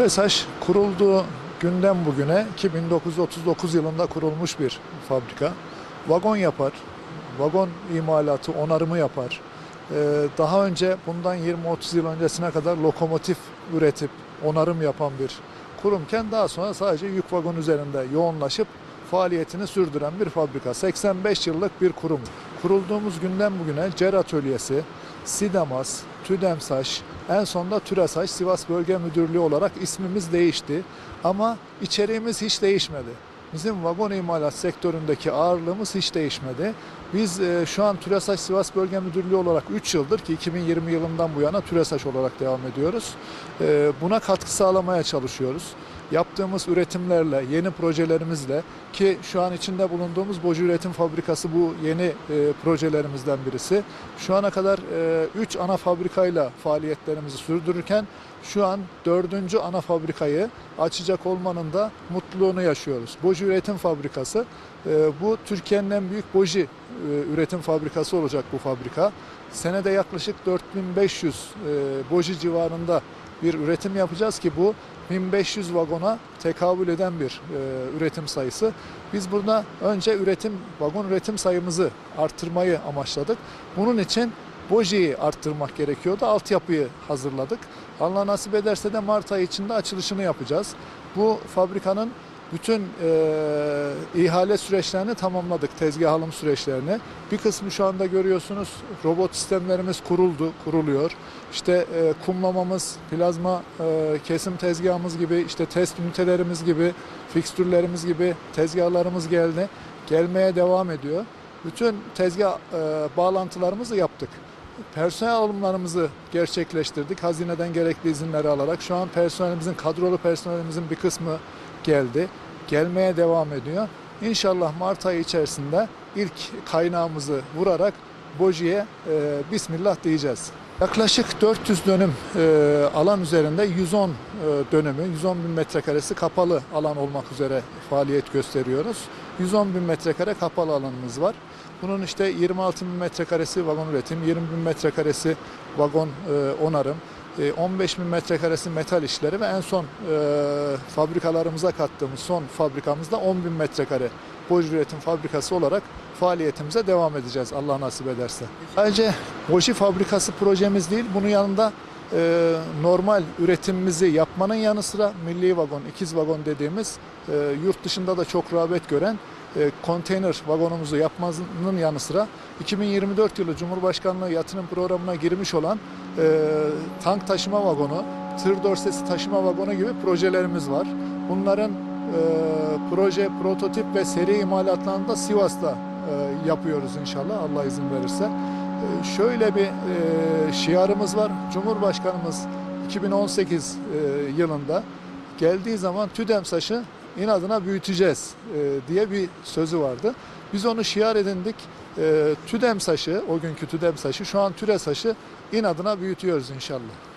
TÜRESAŞ kurulduğu günden bugüne ki 1939 yılında kurulmuş bir fabrika. Vagon yapar, vagon imalatı, onarımı yapar. Ee, Daha önce bundan 20-30 yıl öncesine kadar lokomotif üretip onarım yapan bir kurumken daha sonra sadece yük vagon üzerinde yoğunlaşıp faaliyetini sürdüren bir fabrika. 85 yıllık bir kurum. Kurulduğumuz günden bugüne CER Atölyesi, SİDAMAS, TÜDEMSAŞ, en sonunda TÜRESAŞ Sivas Bölge Müdürlüğü olarak ismimiz değişti. Ama içeriğimiz hiç değişmedi. Bizim vagon imalat sektöründeki ağırlığımız hiç değişmedi. Biz e, şu an TÜRESAŞ Sivas Bölge Müdürlüğü olarak 3 yıldır ki 2020 yılından bu yana TÜRESAŞ olarak devam ediyoruz. E, buna katkı sağlamaya çalışıyoruz. Yaptığımız üretimlerle, yeni projelerimizle ki şu an içinde bulunduğumuz boju üretim fabrikası bu yeni e, projelerimizden birisi. Şu ana kadar 3 ana fabrikayla faaliyetlerimizi sürdürürken şu an dördüncü ana fabrikayı açacak olmanın da mutluluğunu yaşıyoruz. Boji Üretim Fabrikası. e, Bu Türkiye'nin en büyük boji e, üretim fabrikası olacak bu fabrika. Senede yaklaşık 4500 e, boji civarında bir üretim yapacağız ki bu 1500 vagona tekabül eden bir e, üretim sayısı. Biz burada önce üretim vagon üretim sayımızı arttırmayı amaçladık. Bunun için Boji'yi arttırmak gerekiyordu. Altyapıyı hazırladık. Allah nasip ederse de Mart ayı içinde açılışını yapacağız. Bu fabrikanın bütün e, ihale süreçlerini tamamladık, tezgah alım süreçlerini. Bir kısmı şu anda görüyorsunuz robot sistemlerimiz kuruldu, kuruluyor. İşte e, kumlamamız, plazma e, kesim tezgahımız gibi, işte test ünitelerimiz gibi, fikstürlerimiz gibi tezgahlarımız geldi. Gelmeye devam ediyor. Bütün tezgah e, bağlantılarımızı yaptık. Personel alımlarımızı gerçekleştirdik. Hazineden gerekli izinleri alarak. Şu an personelimizin, kadrolu personelimizin bir kısmı geldi. Gelmeye devam ediyor. İnşallah Mart ayı içerisinde ilk kaynağımızı vurarak Boji'ye e, Bismillah diyeceğiz. Yaklaşık 400 dönüm e, alan üzerinde 110 e, dönümü, 110 bin metrekaresi kapalı alan olmak üzere faaliyet gösteriyoruz. 110 bin metrekare kapalı alanımız var. Bunun işte 26 bin metrekaresi vagon üretim, 20 bin metrekaresi vagon e, onarım, 15 bin metrekaresi metal işleri ve en son e, fabrikalarımıza kattığımız son fabrikamızda 10 bin metrekare boji üretim fabrikası olarak faaliyetimize devam edeceğiz Allah nasip ederse. Sadece boji fabrikası projemiz değil, bunun yanında e, normal üretimimizi yapmanın yanı sıra milli vagon, ikiz vagon dediğimiz e, yurt dışında da çok rağbet gören e, konteyner vagonumuzu yapmanın yanı sıra 2024 yılı Cumhurbaşkanlığı yatırım programına girmiş olan e, tank taşıma vagonu, tır dorsesi taşıma vagonu gibi projelerimiz var. Bunların e, proje, prototip ve seri imalatlarını da Sivas'ta e, yapıyoruz inşallah Allah izin verirse. E, şöyle bir şiarımız var. Cumhurbaşkanımız 2018 e, yılında geldiği zaman TÜDEMSAŞ'ı inadına büyüteceğiz e, diye bir sözü vardı. Biz onu şiar edindik. E, TÜDEMSAŞ'ı, o günkü TÜDEMSAŞ'ı şu an TÜRESAŞ'ı inadına büyütüyoruz inşallah.